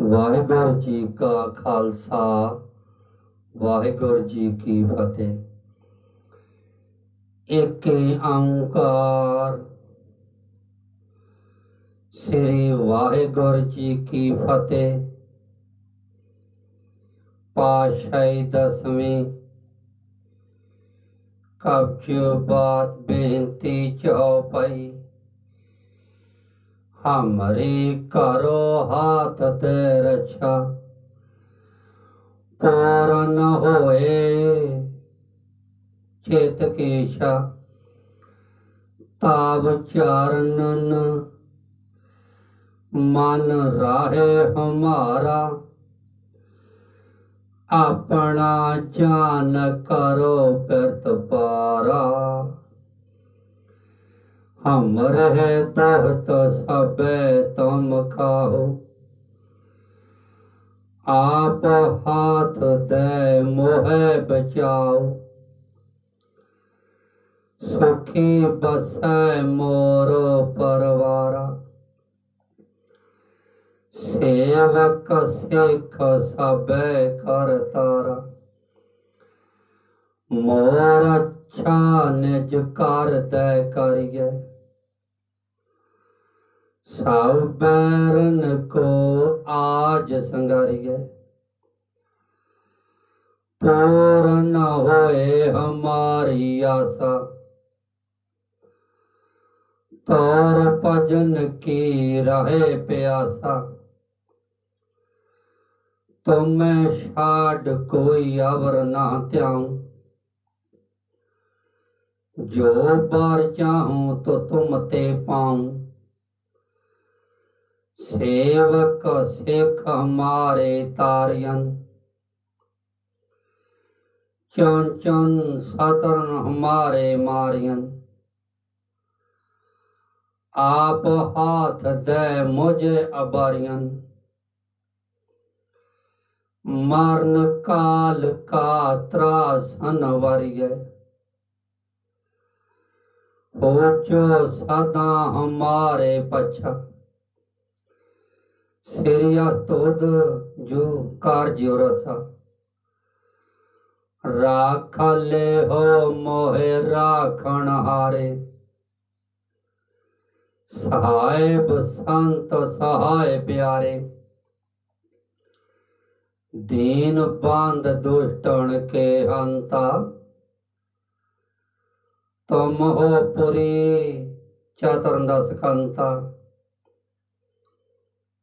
ਵਾਹਿਗੁਰੂ ਜੀ ਕਾ ਖਾਲਸਾ, ਵਾਹਿਗੁਰੂ ਜੀ ਕੀ ਫਤਿਹ। ਏਕ ਓੰਕਾਰ। ਸ੍ਰੀ ਵਾਹਿਗੁਰੂ ਜੀ ਕੀ ਫਤਿਹ। ਪਾਸ਼ਾਈ ਦਸਵੀਂ ਕਬਜ ਬਾਤ ਬੇਨਤੀ ਚਉਪਈ ਹਮਰੀ ਕਰੋ ਹਾਥ ਤੇ ਰਛਾ ਪੂਰਨ ਹੋਏ ਚੇਤ ਕੇਸ਼ਾ ਤਾਵ ਚਾਰਨਨ ਮਨ ਰਾਹੇ ਹਮਾਰਾ ਆਪਣਾ ਜਾਨ ਕਰੋ ਪਿਰਤ ਪਾਰਾ ਹਮ ਰਹੇ ਤਹਤ ਸਭੇ ਤੁਮ ਖਾਓ ਆਪ ਹਾਥ ਦੇ ਮੋਹਿ ਬਚਾਓ ਸੁਖੀ ਬਸੈ ਮੋਰ ਪਰਵਾਰਾ ਸੇਵਕ ਸਿੱਖ ਸਭੇ ਕਰ ਤਾਰਾ ਮੋਰ ਅੱਛਾ ਨਿਜ ਕਰ ਦੇ ਕਰਿਏ ਸਭ ਬੈਰਨ ਕੋ ਆਜ ਸੰਗਾਰੀਏ। ਪੂਰਨ ਹੋਏ ਹਮਾਰੀ ਆਸਾ। ਤੌਰ ਭਜਨ ਕੀ ਰਹੇ ਪਿਆਸਾ। ਤੁਮੇ ਛਾੜ ਕੋਈ ਅਵਰ ਨਾ ਧਿਆਉ। ਜੋ ਬਾਰ ਚਾਹੂੰ ਤੋ ਤੁਮ ਤੇ ਪਾਉ। ਸੇਵਕ, ਸਿੱਖ ਹਮਾਰੇ ਤਾਰਿਯਨ ਚਨ ਚਨ ਸਤਰਨ ਹਮਾਰੇ ਮਾਰਿਯਨ ਆਪ ਹਾਥ ਦੇ ਮੁਝੇ ਅਬਾਰਿਯਨ ਮਰਨ ਕਾਲ ਕਾ ਤਰਾਸਨ ਵਰਿਏ ਹੋਚੋ ਸਦਾ ਹਮਾਰੇ ਪਛਾ। ਸਿਰਿਆ ਤੋਦ ਜੋ ਕਾਰਜਿਓ ਰਸਾ। ਰਾਖ ਲੈ ਹੋ ਮੋਹਿ ਰਾਖਣ ਸਹਾਇ ਬਸੰਤ ਸਹਾਇ ਪਿਆਰੇ। ਦੀਨ ਬੰਦ ਦੁਸ਼ਟਣ ਕੇ ਹੰਤਾ। ਤੁਮ ਹੋ ਪੁਰੀ ਚਤਰਨ ਦਾ ਕੰਤਾ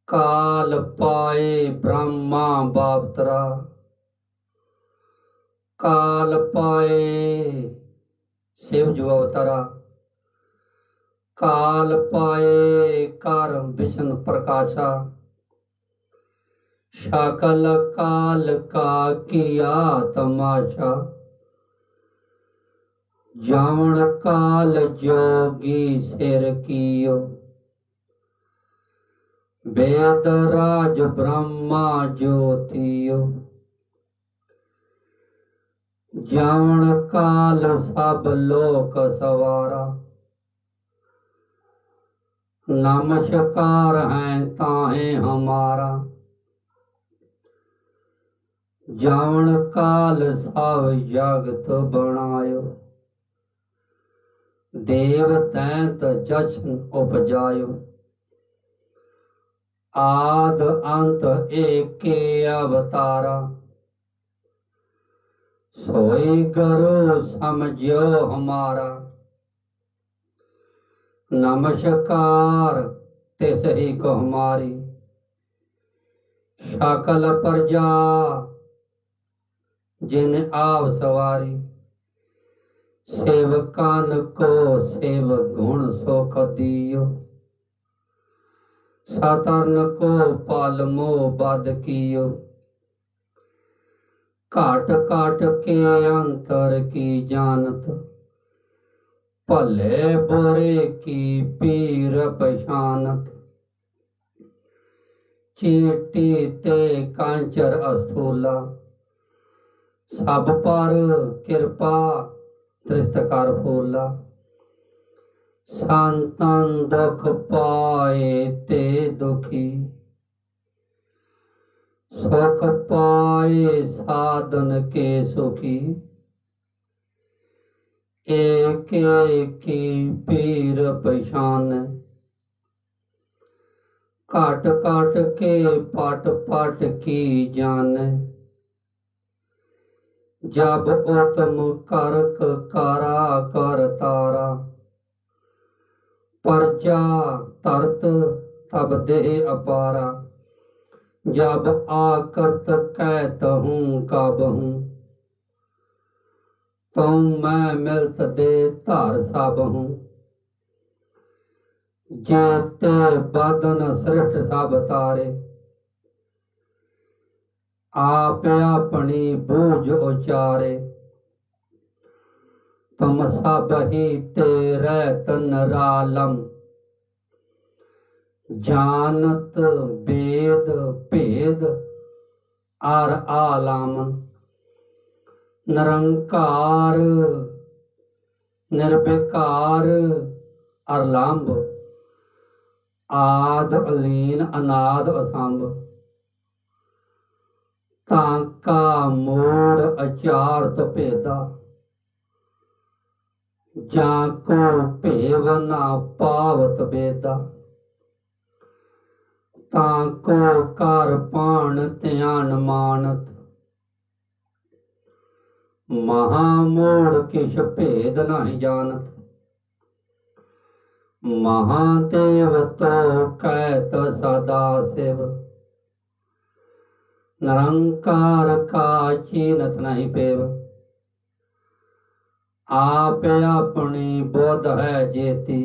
ਕਾਲ ਪਾਏ ਬ੍ਰਹਮਾ ਬਾਪਤਰਾ। ਕਾਲ ਪਾਏ, ਸਿਵ ਜੋ ਅਵਤਾਰਾ। ਕਾਲ ਪਾਏ ਕਰ ਵਿਸ਼ਨ ਪ੍ਰਕਾਸ਼ਾ। ਸ਼ਕਲ ਕਾਲ ਕਾ ਕੀਆ ਤਮਾਸ਼ਾ। ਜਾਵਣ ਕਾਲ ਜੋਗੀ ਸਿਰ ਕੀਓ। ਵੇਦ ਰਾਜ ਬ੍ਰਹਮਾ ਜੋਤੀਓ। ਜਾਵਣ ਕਾਲ ਸਭ ਲੋਕ ਸਵਾਰਾ। ਨਮਸਕਾਰ ਹੈ ਤਾਹੇ ਹਮਾਰਾ। ਜਾਵਣ ਕਾਲ ਸਭ ਜਗਤ ਬਣਾਇਓ। ਦੇਵ ਤੈਂਤ ਜਸ਼ਨ ਉਪਜਾਇਓ। ਆਦ ਅੰਤ ਏਕੇ ਅਵਤਾਰਾ। ਸੋਈ ਕਰੋ ਸਮਝਿਓ ਹਮਾਰਾ। ਨਮਸਕਾਰ ਤੇ ਸਹੀ ਕੋ ਹਮਾਰੀ। ਸ਼ਕਲ ਪ੍ਰਜਾ ਜਿਨ ਆਵ ਸਵਾਰੀ। ਸੇਵਕਾਨ ਕੋ ਸੇਵ ਗੁਣ ਸੁਖ ਦਿਓ ਸਾਤਰਨ ਕੋ ਪਲ ਮੋ ਬਦ ਕੀਓ। ਘਾਟ ਘਾਟ ਕੇ ਅੰਤਰ ਕੀ ਜਾਣਤ? ਭਲੇ ਬੁਰੇ ਕੀ ਪੀਰ ਪਛਾਨਤ? ਚੀਟੀ ਤੇ ਕਾਂਚਰ ਅਸਥੂਲਾ। ਸਭ ਪਰ ਕਿਰਪਾ ਤ੍ਰਿਸਤ ਕਰ ਸੰਤਨ ਦੁਖ ਪਾਏ ਤੇ ਦੁਖੀ। ਸੁਖ ਪਾਏ ਸਾਧਨ ਕੇ ਸੁਖੀ। ਏਕ ਏਕੀ ਪੀਰ ਪਛਾਨ। ਘਟ ਘਟ ਕੇ ਪਟ ਪਟ ਕੀ ਜਾਣ ਜਬ ਉਤਮ ਕਰਕ ਕਾਰਾ ਕਰ ਤਾਰਾ। ਪਰਜਾ ਤਰਤ ਤਬ ਅਪਾਰਾ ਜਬ ਆਕਰਤ ਕਹਿਤ ਹੂੰ ਕਬ ਹੂੰ। ਤਉ ਮੈਂ ਮਿਲਤ ਦੇ ਧਾਰ ਸਭ ਹੂੰ। ਜੇਤੇ ਬਦਨ ਸ੍ਰਿਸ਼ਟ ਸਭ ਤਾਰੇ। ਆਪ ਆਪਣੀ ਬੂਝ ਉਚਾਰੇ। ਤੁਮ ਸਭ ਹੀ ਤੇਰੇ ਜਾਨਤ ਬੇਦ ਭੇਦ, ਅਰ ਆਲਮ। ਨਿਰੰਕਾਰ, ਨਿਰਵਿਕਾਰ, ਅਰਲੰਭ। ਆਦ ਅਲੀਨ, ਅਨਾਦ ਅਸੰਭ। ਤਾਂ ਕਾ ਮੋੜ ਅਚਾਰਤ ਭੇਦਾ। ਜਾ ਕੋ ਭੇਵ ਨਾ ਪਾਵਤ ਬੇਦਾ। ਤਾਂ ਕੋ ਕਰ ਪਾਣ ਧਿਆਨ ਮਾਨਤ। ਮਹਾ ਮੋੜ ਕਿਛ ਭੇਦ ਨਹੀਂ ਜਾਣਤ। ਮਹਾਦੇਵ ਤੋ ਕਹਿਤ ਸਦਾ ਸਿਵ। ਨਿਰੰਕਾਰ ਕਾ ਚੀਨਤ ਨਹੀਂ ਪੇਵ। ਆਪ ਆਪਣੀ ਬੋਧ ਹੈ ਜੇਤੀ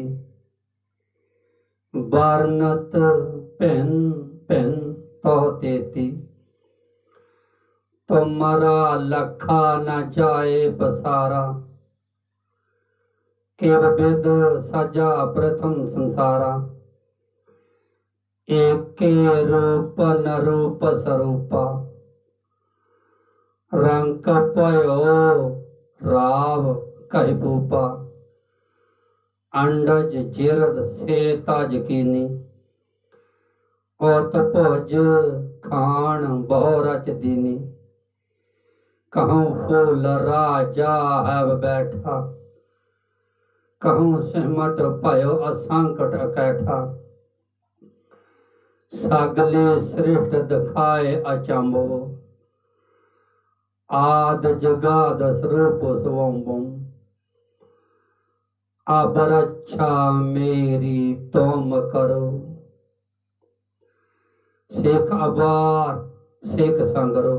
ਵਰਨਤ ਭਿੰਨ ਭਿੰਨ ਤੋ ਤੇਤੀ ਤੁਮਰਾ ਲਖਾ ਨ ਜਾਏ ਬਸਾਰਾ ਕੇਵ ਬਿਦ ਸਜਾ ਪ੍ਰਥਮ ਸੰਸਾਰਾ ਏਕੇ ਰੂਪ ਨ ਰੂਪ ਸਰੂਪਾ ਰੰਗ ਪਇਓ ਰਾਵ ਕਹਿ ਪੂਪਾ ਅੰਡਜ ਜਿਰਦ ਸੇ ਤਜ ਕੀਨੀ। ਔਤ ਭੋਜ ਖਾਣ ਬਹੁ ਰਚ ਦੀਨੀ। ਕਹੂੰ ਫੂਲ ਰਾਜਾ ਹੈ ਬੈਠਾ। ਕਹੂੰ ਸਿਮਟ ਭਇਓ ਅਸੰਕਟ ਅਕੈਠਾ। ਸਗਲੇ ਸ੍ਰਿਸ਼ਟ ਦਿਖਾਏ ਅਚੰਭੋ। ਆਦ ਜਗਾਦ ਸਰੂਪ ਸਵੰਬੰ ਅਬ ਰੱਛਾ ਮੇਰੀ ਤੁਮ ਕਰੋ। ਸਿੱਖ ਅਬਾਰ ਸਿੱਖ ਸੰਗਰੋ,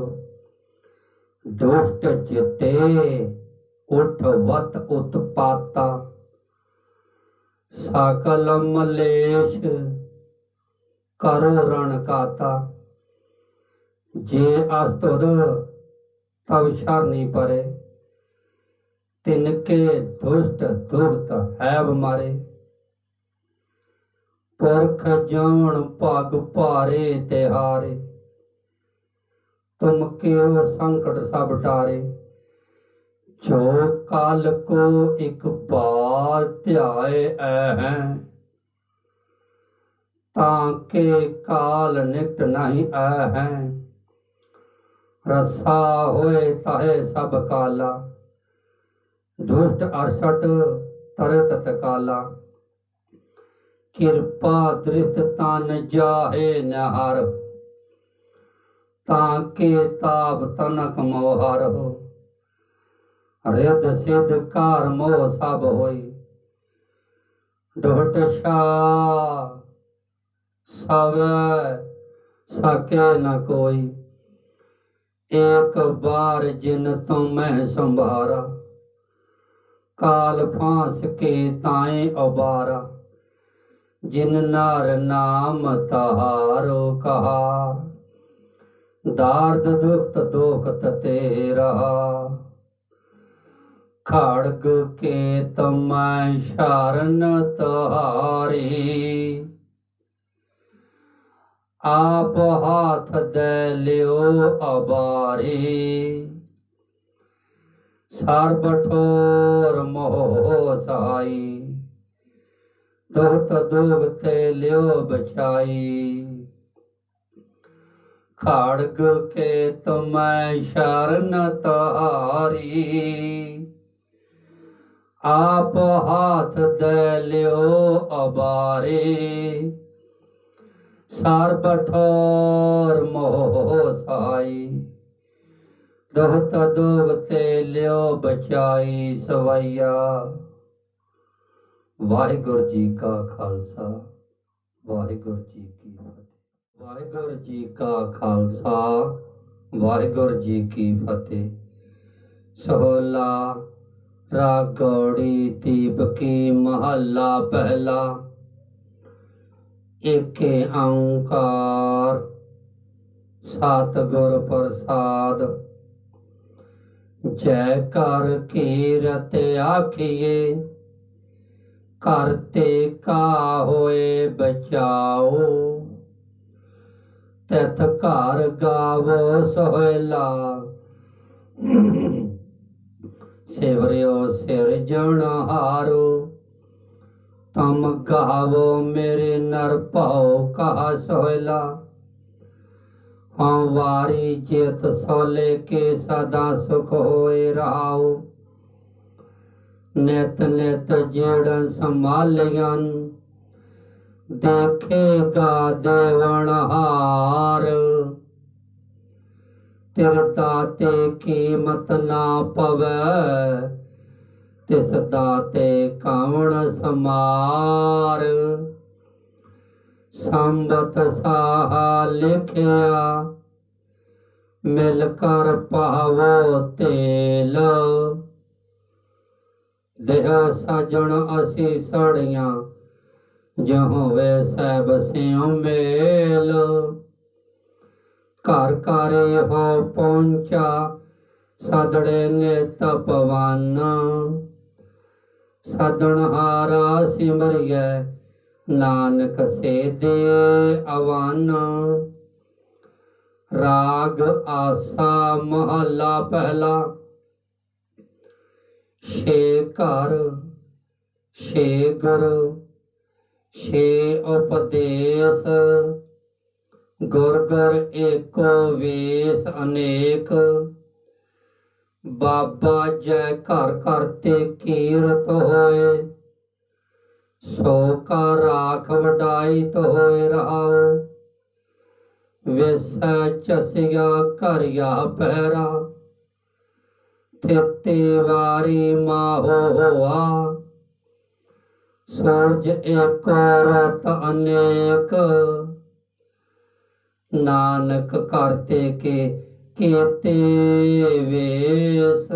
ਦੁਸ਼ਟ ਜਿਤੇ, ਉਠ ਵਤ ਉਤਪਾਤਾ। ਸਕਲ ਮਲੇਸ਼ ਕਰੋ ਰਣ ਕਾਤਾ। ਜੇ ਅਸਤੁਦ ਤਵ ਸ਼ਰਨੀ ਪਰੇ। ਤਿਨਕੇ ਦੁਸ਼ਟ ਦੁਰਤ ਹੈਵ ਮਾਰੇ। ਪੁਰਖ ਜਾਣ ਭਗ ਭਾਰੇ ਤੇ ਹਾਰੇ। ਤੁਮ ਕਿਉ ਸੰਕਟ ਸਭ ਟਾਰੇ। ਜੋ ਕਾਲ ਕੋ ਇੱਕ ਬਾਰ ਧਿਆਏ ਐ ਤਾਂ ਕੇ ਕਾਲ ਨਿਕਟ ਨਹੀਂ ਐ ਰਸਾ ਹੋਏ ਤਾਹੇ ਸਭ ਕਾਲਾ। ਦੁਸ਼ਟ ਅਰਸਟ ਤਰਤ ਤਕਾਲਾ। ਕਿਰਪਾ ਦ੍ਰਿਤ ਤਨ ਜਾਹੇ ਨਹਰ, ਤਾਂ ਕੇ ਤਾਪ ਤਨਕ ਮੋਹਰ। ਹੋ ਰਿਦ ਸਿਧ ਕਾਰ ਮੋਹ ਸਭ ਹੋਈ ਡੋਟ ਸ਼ਾ ਸਵੈ ਸਕੇ ਨ ਕੋਈ। ਏਕ ਬਾਰ ਜਿਨ ਤੋਂ ਮੈਂ ਸੰਭਾਰਾ ਕਾਲ ਫਾਂਸ ਕੇ ਤਾਏ ਉਬਾਰਾ ਜਿਨ ਨਾਰ ਨਾਮ ਤਹਾਰੋ ਕਹਾ ਦਾਰਦ ਦੁਖਤ ਦੁਖਤ ਤੇਰਾ। ਖੜਗ ਕੇ ਤਮੈ ਸ਼ਰਨ ਤੁਹਾਰੀ ਆਪ ਹਾਥ ਦੇ ਲਿਓ ਅਬਾਰੀ। ਸਰਬ ਠੋਰ ਮੋਹ ਸਾਈ। ਦੁਖਤ ਦੁਖ ਲਿਓ ਬਚਾਈ ਖੜਗ ਕੇ ਤੁਮੈ ਸ਼ਰਨ ਤਾਰੀ। ਆਪ ਹਾਥ ਦੇ ਲਿਓ ਅਬਾਰੇ। ਸਰਬ ਠੋਰ ਮੋਹ ਸਾਈ। ਦੋਹਤ ਤੇ ਲਿਓ ਬਚਾਈ ਸਵਈਆ। ਵਾਹਿਗੁਰੂ ਜੀ ਕਾ ਖਾਲਸਾ, ਵਾਹਿਗੁਰੂ ਜੀ ਕੀ ਫਤਿਹ। ਵਾਹਿਗੁਰੂ ਜੀ ਕਾ ਖਾਲਸਾ, ਵਾਹਿਗੁਰੂ ਜੀ ਕੀ ਫਤਿਹ। ਸੋਹਲਾ ਰਾਗੜੀ ਦੀਪਕੀ ਮਹੱਲਾ ਪਹਿਲਾ। ਏਕੇ ਓੰਕਾਰ ਸਤਿਗੁਰ ਪ੍ਰਸਾਦ ਜੈ ਕਰ ਕੀਰਤ ਆਖੀਏ। ਕਰਤੇ ਕਾ ਹੋਏ ਬਚਾਓ। ਤਤ ਘਰ ਗਾਵੋ ਸੋਹਿਲਾ। ਸਿਵਰਿਓ ਸਿਰ ਜਣ ਹਾਰੋ। ਤਮ ਗਾਵੋ ਮੇਰੇ ਨਰ ਭਾਉ ਕਾ ਸੋਹਿਲਾ। ਹਾਂ ਵਾਰੀ ਜਿਤ ਸੋਲੇ ਕੇ ਸਦਾ ਸੁਖ ਹੋਏ ਰਾਉ। ਨਿਤ ਨਿਤ ਜਿਹੜਨ ਸੰਭਾਲਿਆਂ ਦੇਖੇਗਾ ਦੇਵਣ ਹਾਰ। ਤਿਰ ਤੇ ਕੀਮਤ ਨਾ ਪਵੈ, ਤਿਸ ਦਾਤੇ ਕਾਵਣ ਸਮਾਰ। ਸੰਬਤ ਸਾਹਾ ਲਿਖਿਆ, ਮਿਲ ਕਰ ਪਾਵੋ ਤੇਲ। ਦੇਹ ਸਾਜਣ ਅਸੀਂ ਸੜੀਆਂ, ਜਹੋਂ ਵੇ ਸਹਿਬ ਸਿਉ ਮੇਲ। ਘਰ ਘਰੇ ਹੋ ਪਹੁੰਚਾ ਸਦੜੇ ਨੇ ਤਪਵਾਨ। ਸਦਣ ਹਾਰਾ ਸਿਮਰਿਐ ਨਾਨਕ ਸੇ ਦੇ ਅਵਾਨ। ਰਾਗ ਆਸਾ ਮਹੱਲਾ ਪਹਿਲਾ। ਛੇ ਘਰ, ਛੇ ਗੁਰ ਛੇ ਉਪਦੇਸ਼। ਗੁਰ ਗੁਰ ਏਕੋ ਵੇਸ ਅਨੇਕ। ਬਾਬਾ ਜੈ ਘਰ ਘਰ ਤੇ ਕੀਰਤ ਹੋਏ। ਸੋ ਕਾ ਰਾਖ ਵਡਾਈ ਤੋ ਹੋਏ ਵਿਸੈ ਚਸਿਆ ਘਰਿਆ ਪਹਿਰਾ ਤਿੱਤੇ ਵਾਰੀ ਮਾਹੋ ਸੂਰਜ ਏਕ ਰਤ ਅਨੇਕ। ਨਾਨਕ ਕਰਤੇ ਕੇ ਕੀਤੇ ਵੇਸ।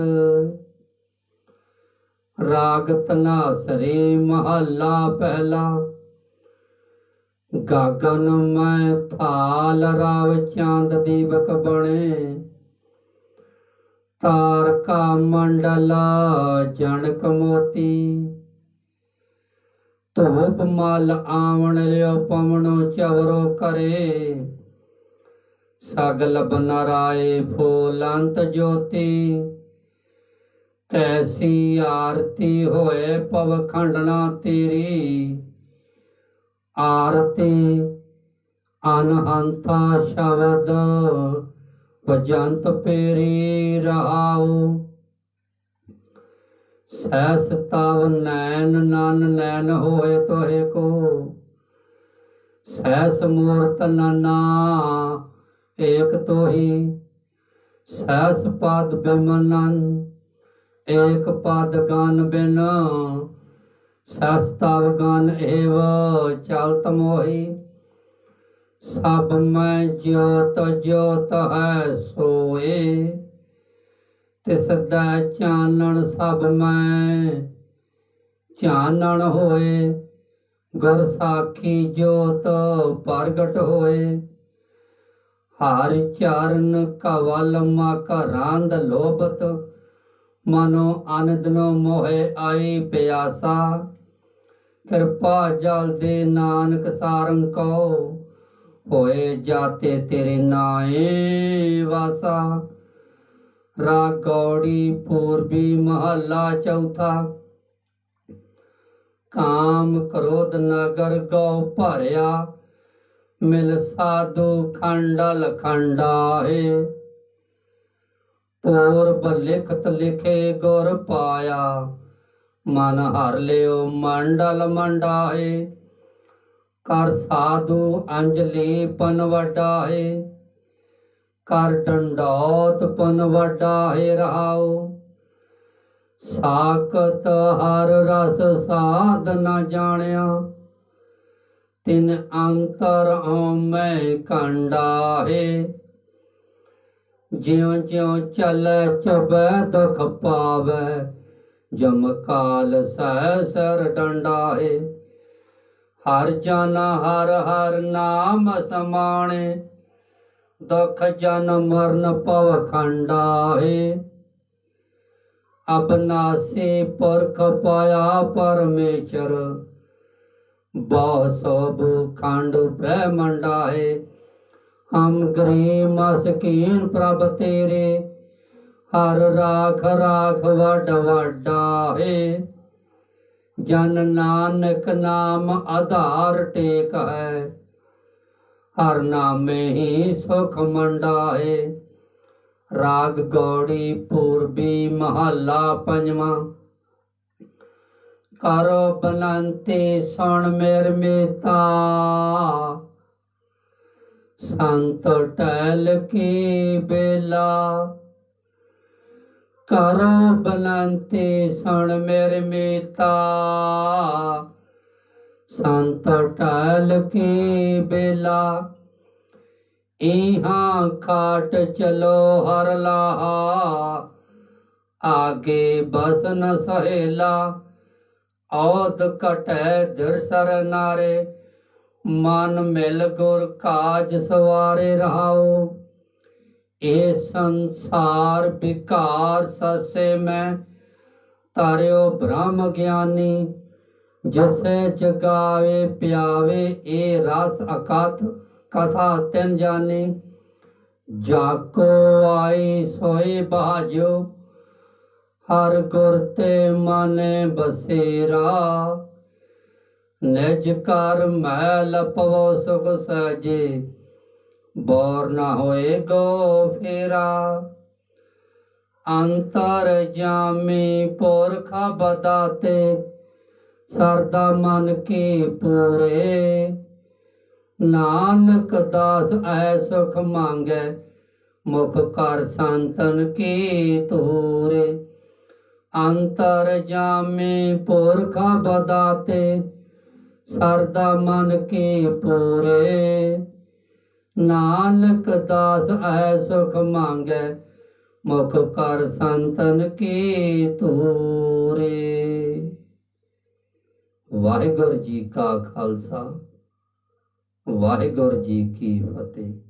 ਰਾਗ ਤਨਾਸਰੀ ਮਹੱਲਾ ਪਹਿਲਾ। ਗਗਨ ਮੈਂ ਥਾਲ ਰਾਵ ਚਾਂਦ ਦੀਵਕ ਬਣੇ। ਤਾਰਕਾ ਮੰਡਲਾ ਜਣਕ ਮੋਤੀ। ਧੂਪ ਮਲ ਆਵਣ ਲਿਓ ਪਵਣੋ ਚਵਰੋ ਕਰੇ। ਸਗਲ ਬਨਰਾਏ ਫੂਲੰਤ ਜੋਤੀ। ਕੈਸੀ ਆਰਤੀ ਹੋਏ ਪਵ ਖੰਡਣਾ ਤੇਰੀ? ਆਰਤੀ ਅਨਹੰਤਾ ਸ਼ਬਦ ਵਜੰਤ ਪੇਰੀ ਰਾਉ ਸੈਸ ਤਵ ਨੈਣ ਨਨ ਨੈਣ ਹੋਏ ਤੋਏ ਕੋ। ਸੈਸ ਮੂਰਤ ਨਨਾ ਏਕ ਤੋਹੀ। ਸੈਸ ਪਦ ਬਿਮਨਨ ਏਕ ਪਦ ਗਨ ਬਿਨ ਸਸਤਵ ਗਨ ਏਵ, ਚਲਤ ਮੋਹੀ। ਸਭ ਮੈਂ ਜੋਤ ਜੋਤ ਹੈ ਸੋਏ। ਤਿਸ ਦਾ ਚਾਨਣ ਸਭ ਮੈਂ ਚਾਨਣ ਹੋਏ। ਗੁਰ ਸਾਖੀ ਜੋਤ ਪ੍ਰਗਟ ਹੋਏ। ਹਰ ਚਰਨ ਕਵਲ ਮਾ ਘਰਾਂਦ ਲੋਭਤ। ਮਨੋ ਆਨੰਦ ਨੋ ਮੋਹਿ ਆਈ ਪਿਆਸਾ। ਕਿਰਪਾ ਜਲ ਦੇ ਨਾਨਕ ਸਾਰੰ ਕੋ ਹੋਏ ਜਾਤੇ ਤੇਰੇ ਨਾਏ ਵਾਸਾ। ਰਾਗੌੜੀ ਪੂਰਬੀ ਮਹੱਲਾ ਚੌਥਾ। ਕਾਮ ਕ੍ਰੋਧ ਨਗਰ ਗਉ ਭਰਿਆ, ਮਿਲ ਸਾਧੂ ਖੰਡਲ ਖੰਡਾਏ। ਪੂਰਬ ਲਿਖਤ ਲਿਖੇ ਗੁਰ ਪਾਇਆ। ਮਨ ਹਰ ਲਿਓ, ਮੰਡਲ ਮੰਡਾਏ। ਕਰ ਸਾਧੂ ਅੰਜਲੀ ਪਨ ਵਡਾਏ। ਕਰ ਡੰਡੋਤ ਪਨ ਵਡਾਏ ਰਾਓ। ਸਾਕਤ ਹਰ ਰਸ ਸਾਧ ਨਾ ਜਾਣਿਆ। ਤਿਨ ਅੰਤਰ ਆਮੈ ਕੰਡਾਏ। ਜਿਉ ਜਿਉ ਚੱਲੈ ਚਬੈ ਦੁਖ ਪਾਵੈ, ਜਮ ਕਾਲ ਸਹਿ ਸਰ ਡੰਡਾਏ। ਹਰ ਜਨ ਹਰ ਹਰ ਨਾਮ ਸਮਾਣੇ, ਦੁਖ ਜਨ ਮਰਨ ਪਵ ਖੰਡਾਏ। ਅਬਨਾਸੀ ਪੁਰਖ ਪਾਇਆ ਪਰਮੇਸ਼ਰ, ਬਹੁ ਸਭ ਖੰਡ ਬ੍ਰਹਮੰਡਾਏ ਹਮ ਗਰੀ ਮਸਕੀਨ ਪ੍ਰਭ ਤੇਰੇ, ਹਰ ਰਾਖ ਰਾਖ ਵਡ ਵਡਾਏ ਜਨ ਨਾਨਕ ਨਾਮ ਆਧਾਰ ਟੇਕ ਹੈ, ਹਰ ਨਾਮੇ ਹੀ ਸੁਖ ਮੰਡਾਏ। ਰਾਗ ਗੌੜੀ ਪੂਰਬੀ ਮਹੱਲਾ ਪੰਜਵਾਂ। ਕਰੋ ਬਨੰਤੀ ਸੁਣ ਮੇਰ ਮੀਤਾ ਸੰਤ ਟਹਿਲ ਕੀ ਬੇਲਾ। ਕਰੋ ਬਨੰਤੀ ਸੁਣ ਮੇਰ ਮੀਤਾ। ਸੰਤ ਟਹਿਲ ਕੀ ਬੇਲਾ। ਇਹਾਂ ਕਾਟ ਚਲੋ ਹਰ ਲਾਹਾ। ਆਗੇ ਬਸ ਸਹੇਲਾ ਔਦ ਕਟੈ ਧਿਰ ਸਰ ਨਾਰੇ। ਮਨ ਮਿਲ ਗੁਰ ਕਾਜ ਸਵਾਰੇ ਰਹਾਓ ਇਹ ਸੰਸਾਰ ਵਿਕਾਰ ਸਸੇ ਮੈਂ ਤਾਰਿਓ ਬ੍ਰਹਮ ਗਿਆਨੀ। ਜਸੇ ਜਗਾਵੇ ਪਿਆਵੇ ਇਹ ਰਸ ਅਕਥ ਕਥਾ ਤਿਨ ਜਾਣੀ ਜਾਕੋ ਆਈ ਸੋਏ ਬਾਜੋ, ਹਰ ਗੁਰ ਤੇ ਮਨ ਬਸੇਰਾ। ਨਿਜ ਕਰ ਮੈਲ ਪਵੋ ਸੁਖ ਸਜੇ, ਬੋਰ ਨਾ ਹੋਏ ਗੋ ਫੇਰਾ। ਅੰਤਰ ਜਾਮੀ ਪੁਰਖ ਬਦਾਤੇ, ਸਰਦਾ ਮਨ ਕੀ ਪੂਰੇ। ਨਾਨਕ ਦਾਸ ਐ ਸੁਖ ਮੰਗੈ, ਮੁਖ ਕਰ ਸੰਤਨ ਕੀ ਤੂਰੇ ਅੰਤਰ ਜਾਮੇ ਪੁਰਖਾ ਬਦਾਤੇ ਸਰਦਾ ਮਨ ਕੀ ਪੂਰੇ। ਨਾਨਕ ਦਾਸ ਐ ਸੁਖ ਮੰਗੈ, ਮੁਖ ਕਰ ਸੰਤਨ ਕੀ ਤੂਰੇ। ਵਾਹਿਗੁਰੂ ਜੀ ਕਾ ਖਾਲਸਾ, ਵਾਹਿਗੁਰੂ ਜੀ ਕੀ ਫਤਿਹ।